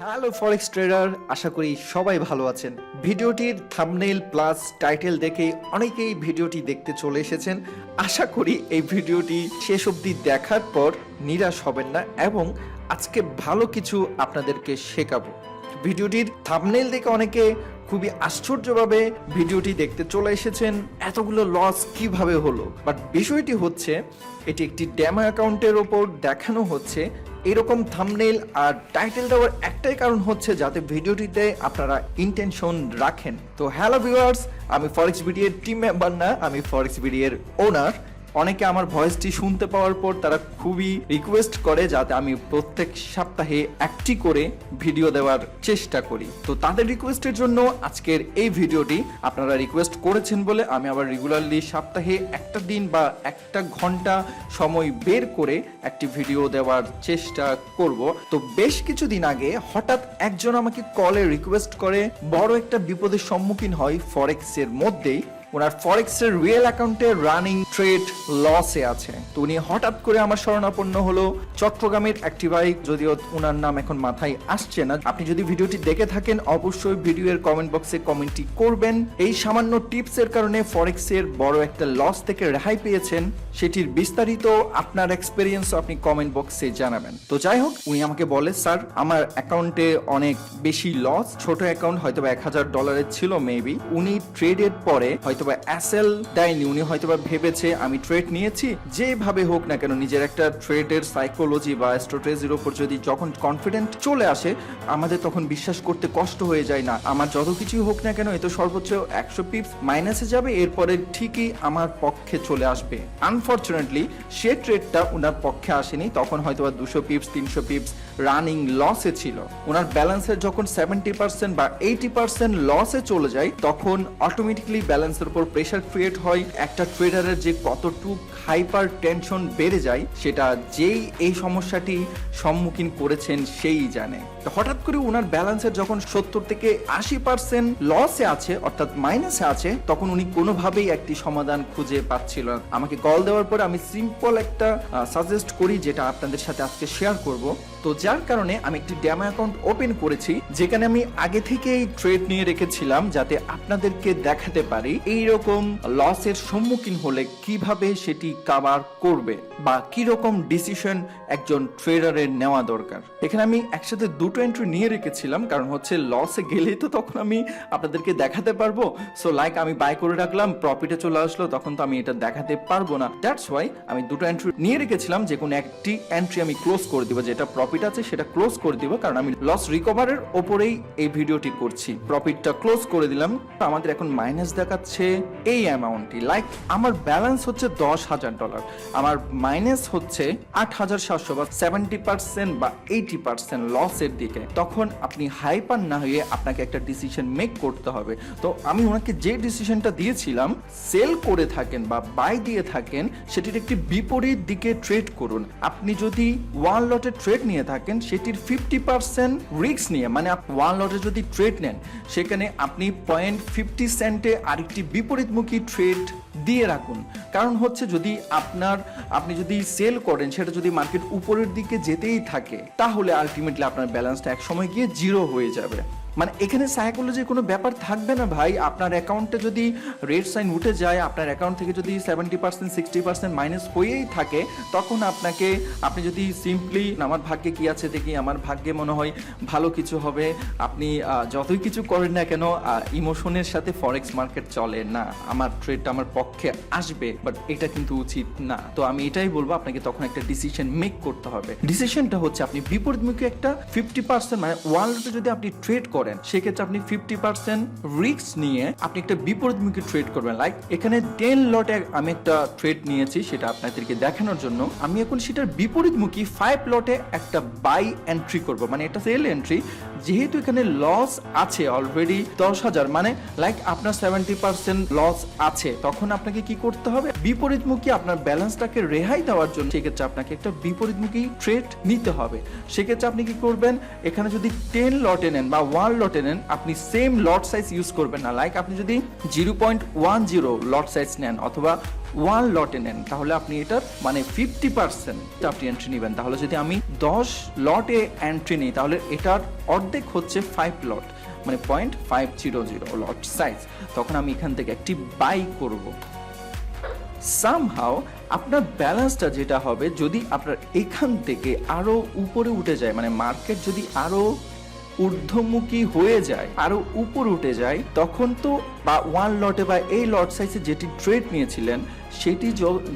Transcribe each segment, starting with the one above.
Hello ফরেক্স tedder আশা করি সবাই ভালো আছেন। ভিডিওটির থামনেল প্লাস টাইটেল দেখে অনেকেই ভিডিওটি দেখতে চলে এসেছেন। আশা করি এই ভিডিওটি শেষ অবধি দেখার পর নিরাশ হবেন না এবং আজকে ভালো কিছু আপনাদেরকে শেখাবো। ভিডিওটির থামনেল দেখে অনেকে খুবই আশ্চর্যভাবে ভিডিওটি দেখতে চলে এসেছেন, এতগুলো লস কীভাবে হলো? বাট বিষয়টি হচ্ছে, এটি একটি ড্যামা অ্যাকাউন্টের ওপর দেখানো হচ্ছে। এরকম থামনেল আর টাইটেল দেওয়ার একটাই কারণ হচ্ছে যাতে ভিডিওটিতে আপনারা ইন্টেনশন রাখেন। তো হ্যালো ভিউয়ার্স আমি ফরেক্স বিডিএর টিম মেম্বার না, আমি ফরেক্স বিডিএর ওনার অনেকে আমার ভয়েসটি শুনতে পাওয়ার পর তারা খুবই রিকোয়েস্ট করে যাতে আমি প্রত্যেক সপ্তাহে একটি করে ভিডিও দেওয়ার চেষ্টা করি। তো তাদের রিকোয়েস্টের জন্য আজকের এই ভিডিওটি আপনারা রিকোয়েস্ট করেছেন বলে আমি আবার রেগুলারলি সপ্তাহে একটা দিন বা একটা ঘণ্টা সময় বের করে একটি ভিডিও দেওয়ার চেষ্টা করব। তো বেশ কিছুদিন আগে হঠাৎ একজন আমাকে কলে রিকোয়েস্ট করে, বড় একটা বিপদের সম্মুখীন হয় ফরেক্সের মধ্যেই। ওনার ফরেক্সের রিয়েল অ্যাকাউন্টে রানিং ট্রেড লসে আছে। তো উনি হঠাৎ করে আমার শরণাপন্ন হলো। চট্টগ্রামের বাইক যদিও ওনার নাম এখন মাথায় আসছে না। আপনি যদি ভিডিওটি দেখে থাকেন, অবশ্যই ভিডিওর কমেন্ট বক্সে কমেন্টটি করবেন। এই সামান্য টিপসের কারণে ফরেক্সের বড় একটা লস থেকে রেহাই পেয়েছেন। সেটির বিস্তারিত আপনার এক্সপিরিয়েন্স আপনি কমেন্ট বক্সে জানাবেন। তো যাই হোক, উনি আমাকে বলে, স্যার, আমার অ্যাকাউন্টে অনেক বেশি লস ছোট অ্যাকাউন্ট হয়তো বা এক হাজার ডলারের ছিল মেবি উনি ট্রেডের পরে হয়তোবা অ্যাসেল দেয়নি, উনি হয়তোবা ভেবেছে, আমি ট্রেড নিয়েছি, যেভাবে হোক না কেন নিজের একটা ট্রেডের সাইকোলজি বা স্ট্র্যাটেজির উপর যদি যখন কনফিডেন্ট চলে আসে, আমাদের তখন বিশ্বাস করতে কষ্ট হয়ে যায় না। আমার যত কিছুই হোক না কেন, এ তো সর্বোচ্চ একশো পিপস মাইনাসে যাবে, এরপরে ঠিকই আমার পক্ষে চলে আসবে। আনফর্চুনেটলি সে ট্রেডটা ওনার পক্ষে আসেনি, তখন হয়তো বা দুশো পিপস তিনশো পিপস রানিং লসে ছিল। ওনার ব্যালেন্সের যখন সেভেন্টি পার্সেন্ট বা এইটি পার্সেন্ট লসে চলে যায়, তখন অটোমেটিকলি ব্যালেন্সের উপর প্রেশার ক্রিয়েট হয়, একটা ট্রেডারের যে কতটুক হাইপার টেনশন বেড়ে যায়, সেটা যেই এই সমস্যাটি সম্মুখীন করেছেন সেই জানে। হঠাৎ করে ওনার ব্যালেন্সের যখন সত্তর থেকে আশি পার্সেন্ট লসে আছে, অর্থাৎ মাইনাসে আছে, তখন উনি কোনোভাবেই একটি সমাধান খুঁজে পাচ্ছিল আমাকে কল দেওয়ার পর আমি সিম্পল একটা সাজেস্ট করি, যেটা আপনাদের সাথে আজকে শেয়ার করব। তো যার কারণে আমি একটি ড্যামো অ্যাকাউন্ট ওপেন করেছি, যেখানে আমি আগে থেকেই ট্রেড নিয়ে রেখেছিলাম যাতে আপনাদেরকে দেখাতে পারি এই রকম লসের সম্মুখীন হলে কীভাবে সেটি কাভার করবে বা কি রকম ডিসিশন একজন ট্রেডারের নেওয়া দরকার। এখানে আমি একসাথে দুটো এন্ট্রি নিয়ে রেখেছিলাম, কারণ হচ্ছে লসে গেলেই তো তখন আমি আপনাদেরকে দেখাতে পারব। সো লাইক আমি বাই করে রাখলাম প্রফিটে চলে আসলো, তখন তো আমি এটা দেখাতে পারব না। দ্যাটস ওয়াই আমি দুটো এন্ট্রি নিয়ে রেখেছিলাম, যে কোনো একটি এন্ট্রি আমি ক্লোজ করে দিব, যেটা প্রফিট আছে, সেটা ক্লোজ করে দিব, কারণ আমি লস রিকভারের ওপরেই এই ভিডিওটি করছি। প্রফিটটা ক্লোজ করে দিলাম আমাদের এখন মাইনাস দেখাচ্ছে এই অ্যামাউন্টটি লাইক আমার ব্যালেন্স হচ্ছে দশ হাজার ডলার আমার মাইনাস হচ্ছে আট হাজার সাতশো বা সেভেন্টি পার্সেন্ট বা এইটি পার্সেন্ট লসের দিকে। তখন আপনি হাইপার না হয়ে আপনাকে একটা ডিসিশন মেক করতে হবে। তো আমি ওনাকে যে ডিসিশনটা দিয়েছিলাম সেল করে থাকেন বা বাই দিয়ে থাকেন, সেটির একটি বিপরীত দিকে ট্রেড করুন। আপনি যদি ওয়ান লটে ট্রেড নিয়ে থাকেন, সেটির ফিফটি পার্সেন্ট রিক্স নিয়ে মানে ওয়ান লটে যদি ট্রেড নেন, সেখানে আপনি পয়েন্ট ফিফটি সেন্টে আরেকটি বিপরীতমুখী ট্রেড দিয়ে রাখুন। কারণ হচ্ছে যদি আপনার, আপনি যদি সেল করেন, সেটা যদি মার্কেট উপরের দিকে যেতেই থাকে, তাহলে আলটিমেটলি আপনার ব্যালেন্সটা এক সময় গিয়ে জিরো হয়ে যাবে। মানে এখানে সাইকোলজির কোনো ব্যাপার থাকবে না ভাই। আপনার অ্যাকাউন্টে যদি রেড সাইন উঠে যায়, আপনার অ্যাকাউন্ট থেকে যদি seventy percent sixty percent minus হয়েই থাকে, তখন আপনাকে, আপনি যদি সিম্পলি আমার ভাগ্যে কি আছে দেখি, আমার ভাগ্যে মনে হয় ভালো কিছু হবে, আপনি যতই কিছু করেন না কেন ইমোশনের সাথে ফরেক্স মার্কেট চলে না। আমার ট্রেডটা আমার পক্ষে আসবে বাট এটা কিন্তু উচিত না। তো আমি এটাই বলব, আপনাকে তখন একটা ডিসিশন মেক করতে হবে। ডিসিশনটা হচ্ছে, আপনি বিপরীতমুখী একটা ফিফটি পার্সেন্ট মানে ওয়ান লটে যদি আপনি ট্রেড করেন সেক্ষেত্রে আপনি ফিফটি পার্সেন্ট রিস্ক নিয়ে আপনি একটা বিপরীতমুখী ট্রেড করবেন। লাইক এখানে টেন লটে আমি একটা ট্রেড নিয়েছি, সেটা আপনাদেরকে দেখানোর জন্য। আমি এখন সেটার বিপরীতমুখী ফাইভ লটে একটা বাই এন্ট্রি করব মানে এটা সেল এন্ট্রি যেহেতু এখানে লস আছে অলরেডি দশ হাজার মানে লাইক আপনার সেভেন্টি পার্সেন্ট লস আছে, তখন আপনাকে কি করতে হবে? বিপরীতমুখী আপনার ব্যালেন্সটাকে রেহাই দেওয়ার জন্য সেক্ষেত্রে আপনাকে একটা বিপরীতমুখী ট্রেড নিতে হবে। সেক্ষেত্রে আপনি কি করবেন? এখানে যদি টেন লটে নেন বা ওয়ান লটে নেন, আপনি সেম লট সাইজ ইউজ করবেন না। লাইক আপনি যদি zero point one zero lot size নেন অথবা ওয়ান লটে নেন, তাহলে আপনি এটার মানে ফিফটি পার্সেন্ট আপনি এন্ট্রি নেবেন। তাহলে যদি আমি দশ লটে এন্ট্রি নিই, তাহলে এটার অর্ধেক হচ্ছে ফাইভ লট মানে point five zero zero lot size তখন আমি এখান থেকে একটি বাই করব। সামহাও আপনার ব্যালেন্সটা যেটা হবে, যদি আপনার এখান থেকে আরও উপরে উঠে যায় মানে মার্কেট যদি আরও ঊর্ধ্বমুখী হয়ে যায়, আরও উপর উঠে যায়, তখন তো বা ওয়ান লটে বা এই লট সাইজে যেটি ট্রেড নিয়েছিলেন, সেটি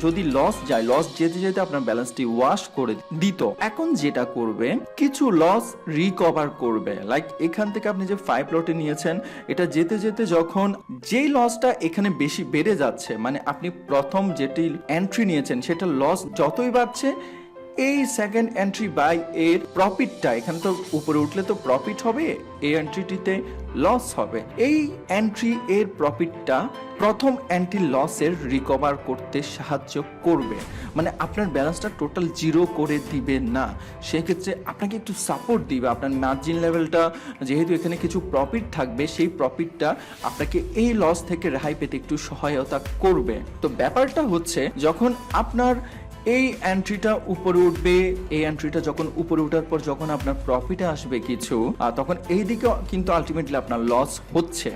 যদি লস যায় লস যেতে যেতে আপনার ব্যালেন্সটি ওয়াশ করে দিত। এখন যেটা করবে, কিছু লস রিকভার করবে। লাইক এখান থেকে আপনি যে ফাইভ লটে নিয়েছেন, এটা যেতে যেতে যখন যেই লসটা এখানে বেশি বেড়ে যাচ্ছে মানে আপনি প্রথম যেটি এন্ট্রি নিয়েছেন, সেটা লস যতই বাড়ছে এই সেকেন্ড এন্ট্রি বাই এর প্রফিটটা এখানে তো উপরে উঠলে তো প্রফিট হবে, এই এন্ট্রিটিতে লস হবে। এই এন্ট্রি এর প্রফিটটা প্রথম এন্ট্রি লসের রিকভার করতে সাহায্য করবে। মানে আপনার ব্যালেন্সটা টোটাল জিরো করে দিবে না। সেক্ষেত্রে আপনাকে একটু সাপোর্ট দিবে। আপনার মার্জিন লেভেলটা যেহেতু এখানে কিছু প্রফিট থাকবে, সেই প্রফিটটা আপনাকে এই লস থেকে রেহাই পেতে একটু সহায়তা করবে। তো ব্যাপারটা হচ্ছে, যখন আপনার এই এন্ট্রিটা উপরে উঠবে, এই এন্ট্রিটা যখন উপরে ওঠার পর যখন আপনার প্রফিটে আসবে কিছু তখন এই দিকে কিন্তু আলটিমেটলি আপনার লস হচ্ছে।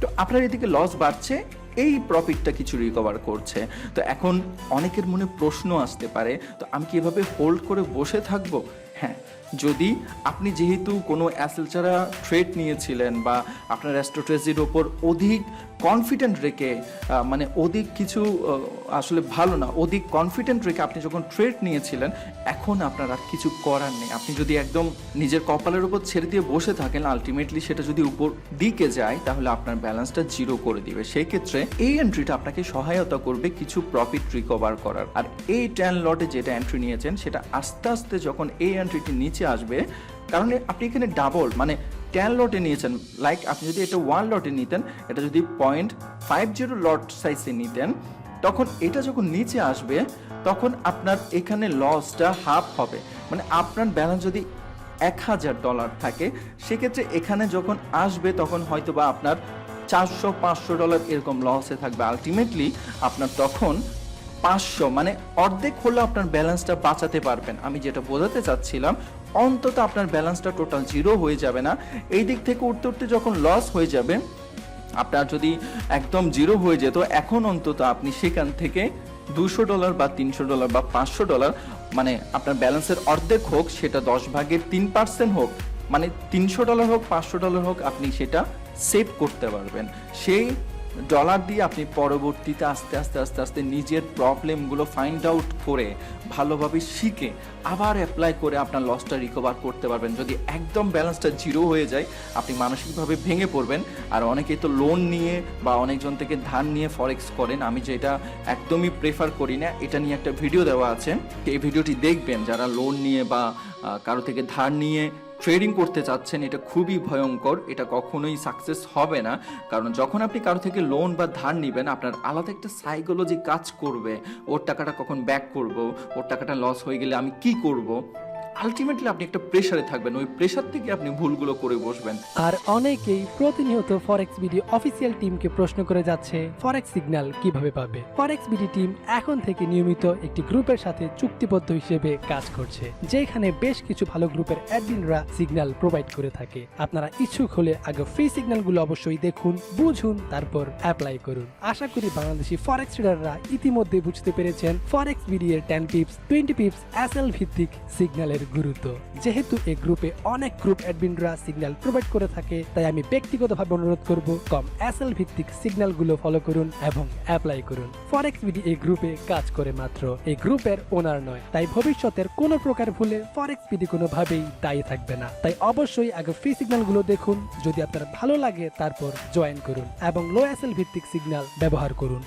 তো আপনার এদিকে লস বাড়ছে, এই প্রফিটটা কিছু রিকভার করছে। তো এখন অনেকের মনে প্রশ্ন আসতে পারে, তো আমি কীভাবে হোল্ড করে বসে থাকব? হ্যাঁ যদি আপনি যেহেতু কোনো অ্যাসেল ছাড়া ট্রেড নিয়েছিলেন বা আপনার অ্যাস্ট্রোট্রেজির ওপর অধিক কনফিডেন্ট রেখে মানে অধিক কিছু আসলে ভালো না, অধিক কনফিডেন্ট রেখে আপনি যখন ট্রেড নিয়েছিলেন, এখন আপনার আর কিছু করার নেই। আপনি যদি একদম নিজের কপালের উপর ছেড়ে দিয়ে বসে থাকেন আলটিমেটলি সেটা যদি উপর দিকে যায়, তাহলে আপনার ব্যালেন্সটা জিরো করে দিবে। সেই ক্ষেত্রে এই এন্ট্রিটা আপনাকে সহায়তা করবে কিছু প্রফিট রিকভার করার। আর এই টেন লটে যেটা এন্ট্রি নিয়েছেন, সেটা আস্তে আস্তে যখন এই এন্ট্রিটি নিচে আসবে। কারণ আপনি এখানে ডাবল মানে টেন লটে নিয়েছেন। লাইক আপনি যদি এটা ওয়ান লটে নিতেন, এটা যদি পয়েন্ট ফাইভ জিরো লট সাইজে নিতেন, তখন এটা যখন নিচে আসবে, তখন আপনার এখানে লসটা হাফ হবে। মানে আপনার ব্যালেন্স যদি এক হাজার ডলার থাকে, সেক্ষেত্রে এখানে যখন আসবে, তখন হয়তো বা আপনার চারশো, পাঁচশো ডলার এরকম লসে থাকবে। আলটিমেটলি আপনার তখন পাঁচশো মানে অর্ধেক হলে আপনার ব্যালেন্সটা বাঁচাতে পারবেন। আমি যেটা বোঝাতে চাচ্ছিলাম, অন্তত আপনার ব্যালেন্সটা টোটাল জিরো হয়ে যাবে না। এই দিক থেকে উঠতে উঠতে যখন লস হয়ে যাবে, আপনার যদি একদম জিরো হয়ে যেত, এখন অন্তত আপনি সেখান থেকে দুশো ডলার বা তিনশো ডলার বা পাঁচশো ডলার মানে আপনার ব্যালেন্সের অর্ধেক হোক, সেটা দশ ভাগের তিন পার্সেন্ট হোক মানে তিনশো ডলার হোক, পাঁচশো ডলার হোক, আপনি সেটা সেভ করতে পারবেন। সেই ডলার দিয়ে আপনি পরবর্তীতে আস্তে আস্তে আস্তে আস্তে নিজের প্রবলেমগুলো ফাইন্ড আউট করে ভালোভাবে শিখে আবার অ্যাপ্লাই করে আপনার লসটা রিকভার করতে পারবেন। যদি একদম ব্যালেন্সটা জিরো হয়ে যায়, আপনি মানসিকভাবে ভেঙে পড়বেন। আর অনেকেই তো লোন নিয়ে বা অনেকজন থেকে ধার নিয়ে ফরেক্স করেন। আমি যেটা একদমই প্রেফার করি না, এটা নিয়ে একটা ভিডিও দেওয়া আছে। এই ভিডিওটি দেখবেন, যারা লোন নিয়ে বা কারও থেকে ধার নিয়ে ট্রেডিং করতে চাচ্ছেন, এটা খুবই ভয়ঙ্কর, এটা কখনোই সাকসেস হবে না। কারণ যখন আপনি কারও থেকে লোন বা ধার নেবেন, আপনার আলাদা একটা সাইকোলজি কাজ করবে, ওর টাকাটা কখন ব্যাক করব, ওর টাকাটা লস হয়ে গেলে আমি কি করব? আলটিমেটলি আপনি একটা প্রেশারে থাকবেন, ওই প্রেশার থেকে আপনি ভুলগুলো করে বসবেন। আর অনেকেই প্রতিনিয়ত ফরেক্স বিডি অফিসিয়াল টিমকে প্রশ্ন করে যাচ্ছে ফরেক্স সিগন্যাল কীভাবে পাবে? ফরেক্স বিডি টিম এখন থেকে নিয়মিত একটি গ্রুপের সাথে চুক্তিবদ্ধ হিসেবে কাজ করছে, যেখানে বেশ কিছু ভালো গ্রুপের অ্যাডমিনরা সিগন্যাল প্রোভাইড করে থাকে। আপনারা ইচ্ছুক হলে আগে ফ্রি সিগন্যালগুলো অবশ্যই দেখুন, বুঝুন, তারপর অ্যাপ্লাই করুন। আশা করি বাংলাদেশি ফরেক্স ট্রেডাররা ইতিমধ্যে বুঝতে পেরেছেন ফরেক্স বিডি এর ten tips twenty tips SL ভিত্তিক সিগন্যালের গুরুত্ব। যেহেতু এই গ্রুপে অনেক গ্রুপ অ্যাডমিনরা সিগন্যাল প্রোভাইড করে থাকে, তাই আমি ব্যক্তিগতভাবে অনুরোধ করব, কম এসএল ভিত্তিক সিগন্যালগুলো ফলো করুন এবং অ্যাপ্লাই করুন। ফরেক্স বিডি এই গ্রুপে কাজ করে মাত্র। এই গ্রুপের ওনার নয়, তাই ভবিষ্যতের কোনো প্রকার ভুলে ফরেক্স বিডি কোনোভাবেই দায়ী থাকবে না। তাই অবশ্যই আগে ফ্রি সিগন্যালগুলো দেখুন, যদি আপনার ভালো লাগে তারপর জয়েন করুন এবং লো এসএল ভিত্তিক সিগন্যাল ব্যবহার করুন।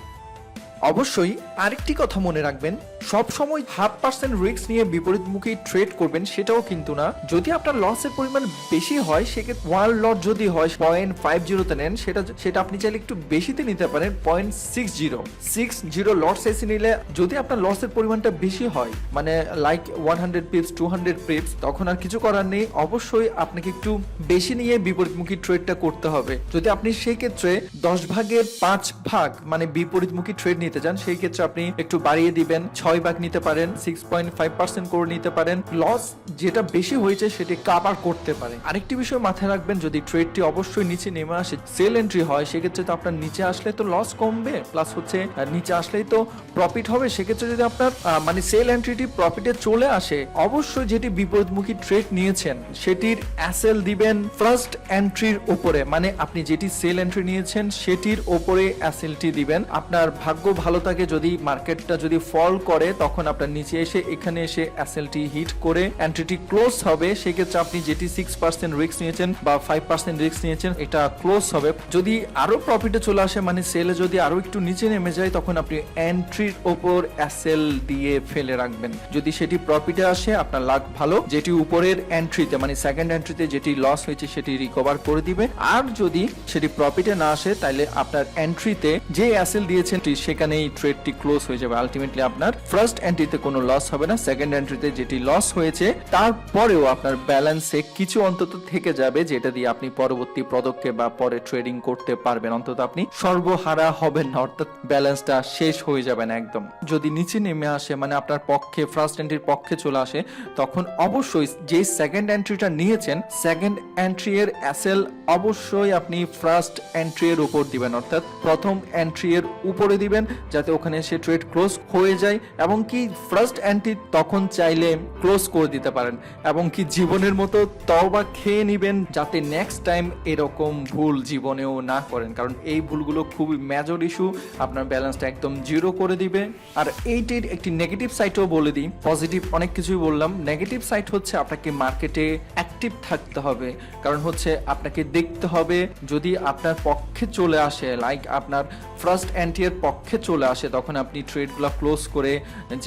অবশ্যই আরেকটি কথা মনে রাখবেন সব সময় হাফ পার্সেন্ট রিস্ক নিয়ে বিপরীতমুখী ট্রেড করবেন সেটাও কিন্তু না। যদি আপনার লসের পরিমাণ বেশি হয়, সেক্ষেত্রে ওয়ান লট যদি হয় পয়েন্ট ফাইভ জিরোতে নেন, সেটা সেটা আপনি চাইলে একটু বেশিতে নিতে পারেন point six zero six zero lot সাইজে নিলে যদি আপনার লসের পরিমাণটা বেশি হয় মানে like one hundred pips two hundred pips তখন আর কিছু করার নেই। অবশ্যই আপনাকে একটু বেশি নিয়ে বিপরীতমুখী ট্রেডটা করতে হবে। যদি আপনি সেই ক্ষেত্রে দশ ভাগের পাঁচ ভাগ মানে বিপরীতমুখী ট্রেড নিতে নিতে চান, সেই ক্ষেত্রে আপনি একটু বাড়িয়ে দিবেন, ছয় ভাগ নিতে পারেন সিক্স পয়েন্ট ফাইভ পার্সেন্ট করে নিতে পারেন। লস যেটা বেশি হয়েছে সেটি কাভার করতে পারে। আরেকটি বিষয় মাথায় রাখবেন, যদি ট্রেডটি অবশ্যই নিচে নেমে আসে সেল এন্ট্রি হয়, সেক্ষেত্রে তো আপনার নিচে আসলে তো লস কমবে প্লাস হচ্ছে নিচে আসলেই তো প্রফিট হবে। সেক্ষেত্রে যদি আপনার মানে সেল এন্ট্রিটি প্রফিটে চলে আসে, অবশ্যই যেটি বিপরীতমুখী ট্রেড নিয়েছেন, সেটির অ্যাসেল দিবেন ফার্স্ট এন্ট্রির উপরে। মানে আপনি যেটি সেল এন্ট্রি নিয়েছেন, সেটির ওপরে অ্যাসেলটি দিবেন। আপনার ভাগ্য ভালো থাকে যদি মার্কেটটা যদি ফল করে, তখন আপনার নিচে এসে, এখানে এসে অ্যাসেলটি হিট করে এন্ট্রিটি ক্লোজ হবে। সেক্ষেত্রে আপনি যেটি সিক্স পার্সেন্ট রিস্ক নিয়েছেন বা ফাইভ পার্সেন্ট রিস্ক নিয়েছেন, এটা ক্লোজ হবে। যদি আরও প্রফিটে চলে আসে মানে সেলে যদি আরও একটু নিচে নেমে যায়, তখন আপনি এন্ট্রির ওপর অ্যাসেল দিয়ে ফেলে রাখবেন। যদি সেটি প্রফিটে আসে, আপনার লাভ ভালো। যেটি উপরের এন্ট্রিতে মানে সেকেন্ড এন্ট্রিতে যেটি লস হয়েছে, সেটি রিকভার করে দিবে। আর যদি সেটি প্রফিটে না আসে তাহলে আপনার এন্ট্রিতে যে অ্যাসেল দিয়েছেন টি- সেখানেই ট্রেডটি ক্লোজ হয়ে যাবে। আলটিমেটলি আপনার ফার্স্ট এন্ট্রিতে কোনো লস হবে না সেকেন্ড এন্ট্রিতে যেটি লস হয়েছে, তারপরেও আপনার ব্যালেন্সে কিছু অন্তত থেকে যাবে, যেটা দিয়ে আপনি পরবর্তী পদক্ষেপ বা পরে ট্রেডিং করতে পারবেন। অন্তত আপনি সর্বহারা হবেন না, অর্থাৎ ব্যালেন্সটা শেষ হয়ে যাবে না একদম। যদি নিচে নেমে আসে মানে আপনার পক্ষে ফার্স্ট এন্ট্রির পক্ষে চলে আসে, তখন অবশ্যই যে সেকেন্ড এন্ট্রিটা নিয়েছেন সেকেন্ড এন্ট্রি এর অ্যাসেল অবশ্যই আপনি ফার্স্ট এন্ট্রি এর উপর দিবেন, অর্থাৎ প্রথম এন্ট্রি এর উপরে দিবেন। যাতে ওখানে সে ট্রেড ক্লোজ হয়ে যায় এবং কি ফার্স্ট এন্ট্রি তখন চাইলে ক্লোজ করে দিতে পারেন এবং কি জীবনের মতো তওবা খেয়ে নিবেন যাতে নেক্সট টাইম এরকম ভুল জীবনেও না করেন। কারণ এই ভুলগুলো খুবই মেজর ইস্যু আপনার ব্যালেন্সটা একদম জিরো করে দিবে। আর এইটির একটি নেগেটিভ সাইটও বলে দিই পজিটিভ অনেক কিছুই বললাম। নেগেটিভ সাইট হচ্ছে আপনাকে মার্কেটে অ্যাক্টিভ থাকতে হবে। কারণ হচ্ছে আপনাকে দেখতে হবে যদি আপনার পক্ষে চলে আসে লাইক আপনার ফার্স্ট এন্ট্রির পক্ষে চলে আসে, তখন আপনি ট্রেডগুলো ক্লোজ করে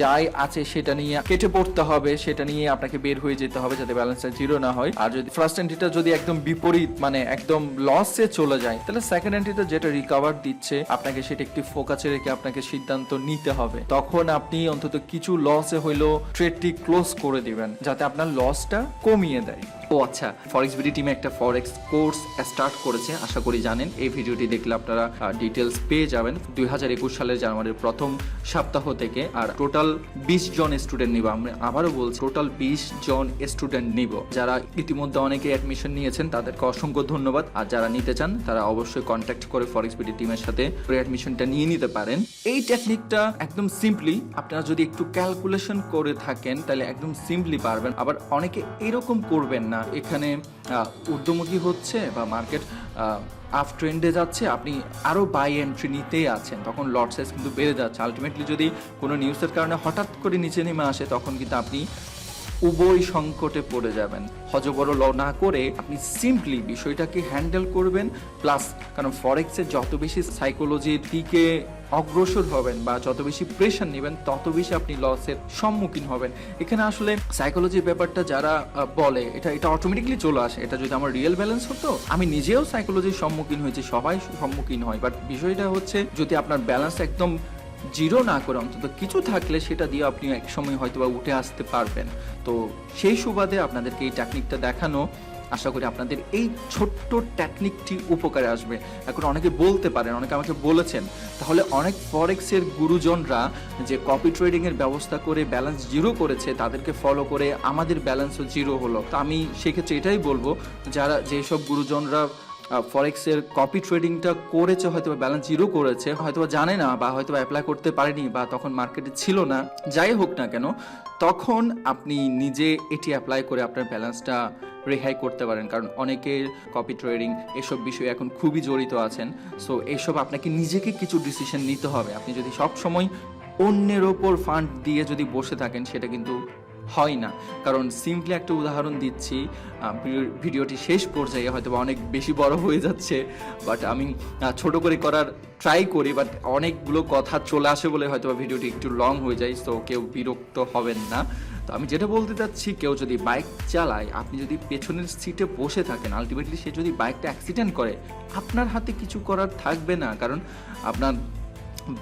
যাই আছে সেটা নিয়ে কেটে পড়তে হবে, সেটা নিয়ে আপনাকে বের হয়ে যেতে হবে যাতে ব্যালেন্সটা জিরো না হয়। আর যদি ফার্স্ট এন্ট্রিটা যদি একদম বিপরীত মানে একদম লসে চলে যায়, তাহলে সেকেন্ড এন্ট্রিটা যেটা রিকভার দিচ্ছে, আপনাকে সেটা একটি ফোকাসে রেখে আপনাকে সিদ্ধান্ত নিতে হবে। তখন আপনি অন্তত কিছু লসে হইলেও ট্রেডটি ক্লোজ করে দিবেন, যাতে আপনার লসটা কমিয়ে দেয়। ও আচ্ছা ফরেক্স বিডি টিমে একটা ফরেক্স কোর্স স্টার্ট করেছে, আশা করি জানেন। এই ভিডিওটি দেখলে আপনারা ডিটেলস পেয়ে যাবেন। দুই হাজার একুশ সালের জানুয়ারির প্রথম সপ্তাহ থেকে, আর টোটাল বিশ জন স্টুডেন্ট নিব। আমরা আবারও বলছি টোটাল বিশ জন স্টুডেন্ট নিব। যারা ইতিমধ্যে অনেকে অ্যাডমিশন নিয়েছেন, তাদেরকে অসংখ্য ধন্যবাদ। আর যারা নিতে চান, তারা অবশ্যই কন্ট্যাক্ট করে ফরেক্স বিডি টিমের সাথে প্রি অ্যাডমিশনটা নিয়ে নিতে পারেন। এই টেকনিকটা একদম সিম্পলি আপনারা যদি একটু ক্যালকুলেশন করে থাকেন, তাহলে একদম সিম্পলি পারবেন। আবার অনেকে এরকম করবেন না। এখানে আহ, ঊর্ধ্বমুখী হচ্ছে বা মার্কেট আপ ট্রেন্ডে যাচ্ছে আপনি আরও বাই এন্ট্রি নিতে আছেন তখন লট সাইজ কিন্তু বেড়ে যাচ্ছে। আলটিমেটলি যদি কোনো নিউজের কারণে হঠাৎ করে নিচে নেমে আসে তখন কিন্তু আপনি উভয় সংকটে পড়ে যাবেন। হজবড় ল না করে আপনি সিম্পলি বিষয়টাকে হ্যান্ডেল করবেন প্লাস কারণ ফরেক্সের যত বেশি সাইকোলজির দিকে অগ্রসর হবেন বা যত বেশি প্রেশার নেবেন, তত বেশি আপনি লসের সম্মুখীন হবেন। এখানে আসলে সাইকোলজির ব্যাপারটা যারা বলে, এটা এটা অটোমেটিকলি চলে আসে। এটা যদি আমার রিয়েল ব্যালেন্স হতো, আমি নিজেও সাইকোলজির সম্মুখীন হয়েছি, সবাই সম্মুখীন হয়। বাট বিষয়টা হচ্ছে, যদি আপনার ব্যালেন্স একদম জিরো না করে অন্তত কিছু থাকলে সেটা দিয়ে আপনি এক সময় হয়তো বা উঠে আসতে পারবেন। তো সেই সুবাদে আপনাদেরকে এই টেকনিকটা দেখানো। আশা করি আপনাদের এই ছোট্ট টেকনিকটি উপকারে আসবে। এখন অনেকে বলতে পারেন, অনেকে আমাকে বলেছেন, তাহলে অনেক ফরেক্সের গুরুজনরা যে কপি ট্রেডিংয়ের ব্যবস্থা করে ব্যালেন্স জিরো করেছে, তাদেরকে ফলো করে আমাদের ব্যালেন্সও জিরো হলো। তো আমি সেক্ষেত্রে এটাই বলব, যারা যেসব গুরুজনরা ফরেক্সের কপি ট্রেডিংটা করেছে হয়তো ব্যালেন্স জিরো করেছে হয়তো জানে না বা হয়তো অ্যাপ্লাই করতে পারেনি বা তখন মার্কেটে ছিল না। যাই হোক না কেন, তখন আপনি নিজে এটি অ্যাপ্লাই করে আপনার ব্যালেন্সটা রেহাই করতে পারেন। কারণ অনেকের কপি ট্রেডিং এসব বিষয়ে এখন খুবই জড়িত আছেন। সো এইসব আপনাকে নিজেকে কিছু ডিসিশন নিতে হবে। আপনি যদি সব সময় অন্যের ওপর ফান্ড দিয়ে যদি বসে থাকেন, সেটা কিন্তু হয় না। কারণ সিম্পলি একটা উদাহরণ দিচ্ছি ভিডিওটি শেষ পর্যায়ে হয়তো বা অনেক বেশি বড় হয়ে যাচ্ছে বাট আমি ছোট করে করার ট্রাই করি বাট অনেকগুলো কথা চলে আসে বলে হয়তো বা ভিডিওটি একটু লং হয়ে যায় তো কেউ বিরক্ত হবেন না। তো আমি যেটা বলতে চাচ্ছি, কেউ যদি বাইক চালায়, আপনি যদি পেছনের সিটে বসে থাকেন আলটিমেটলি সে যদি বাইকটা অ্যাক্সিডেন্ট করে, আপনার হাতে কিছু করার থাকবে না, কারণ আপনার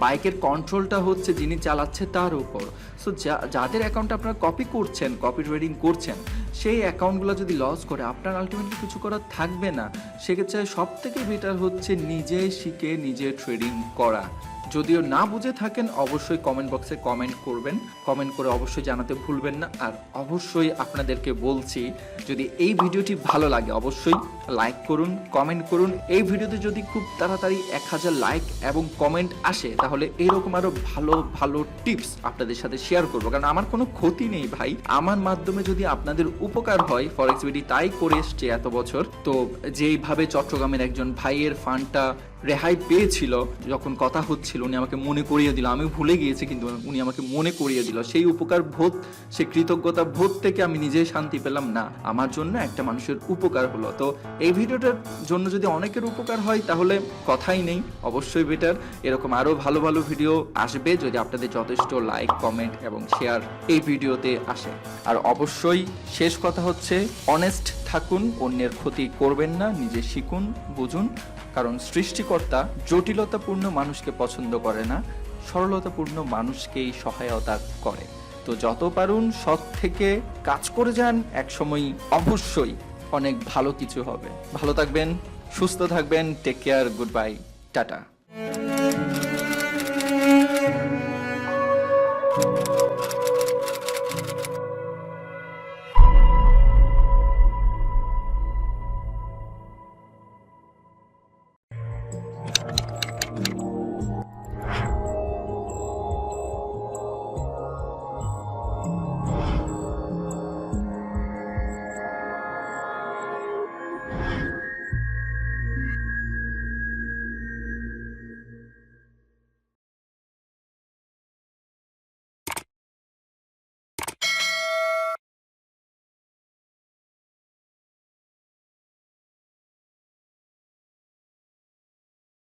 বাইকের কন্ট্রোলটা হচ্ছে যিনি চালাচ্ছে তার উপর। সো যাদের অ্যাকাউন্ট আপনারা কপি করছেন কপি ট্রেডিং করছেন, সেই অ্যাকাউন্টগুলো যদি লস করে, আপনার আলটিমেটলি কিছু করার থাকবে না। সেক্ষেত্রে সব থেকে বেটার হচ্ছে নিজে শিখে নিজে ট্রেডিং করা। যদিও না বুঝে থাকেন, অবশ্যই কমেন্ট বক্সে কমেন্ট করবেন। কমেন্ট করে অবশ্যই জানাতে ভুলবেন না। আর অবশ্যই আপনাদেরকে বলছি, যদি এই ভিডিওটি ভালো লাগে, অবশ্যই লাইক করুন কমেন্ট করুন। এই ভিডিওতে যদি খুব তাড়াতাড়ি এক হাজার লাইক এবং কমেন্ট আসে, তাহলে এরকম আরও ভালো ভালো টিপস আপনাদের সাথে শেয়ার করব। কারণ আমার কোনো ক্ষতি নেই ভাই। আমার মাধ্যমে যদি আপনাদের উপকার হয় ফরেক্স বিডি তাই করে এসছে এত বছর। তো যেইভাবে চট্টগ্রামের একজন ভাইয়ের ফান্ডটা রেহাই পেয়েছিল, যখন কথা হচ্ছিল, উনি আমাকে মনে করিয়ে দিল। আমি ভুলে গিয়েছি কিন্তু উনি আমাকে মনে করিয়ে দিল। সেই উপকার বোধ, সেই কৃতজ্ঞতা বোধ থেকে আমি নিজেই শান্তি পেলাম না। আমার জন্য একটা মানুষের উপকার হলো। তো এই ভিডিওটার জন্য যদি অনেকের উপকার হয়, তাহলে কথাই নেই। অবশ্যই বেটার এরকম আরও ভালো ভালো ভিডিও আসবে যদি আপনাদের যথেষ্ট লাইক কমেন্ট এবং শেয়ার এই ভিডিওতে আসে। আর অবশ্যই শেষ কথা হচ্ছে অনেস্ট থাকুন, অন্যের ক্ষতি করবেন না, নিজে শিখুন, বুঝুন। কারণ সৃষ্টিকর্তা জটিলতাপূর্ণ মানুষকে পছন্দ করে না, সরলতাপূর্ণ মানুষকেই সহায়তা করে। তো যত পারুন সৎ থেকে কাজ করে যান একসময় অবশ্যই অনেক ভালো কিছু হবে। ভালো থাকবেন, সুস্থ থাকবেন take care good bye tata.